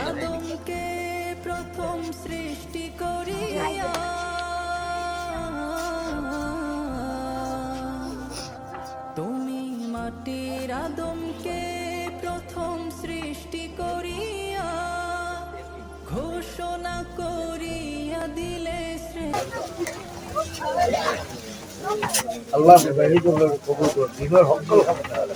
আদমকে প্রথম সৃষ্টি করিয়া তুমি মাটির আদমকে প্রথম সৃষ্টি করিয়া ঘোষণা করিয়া দিলে আল্লাহ কবুল কর দিবার হক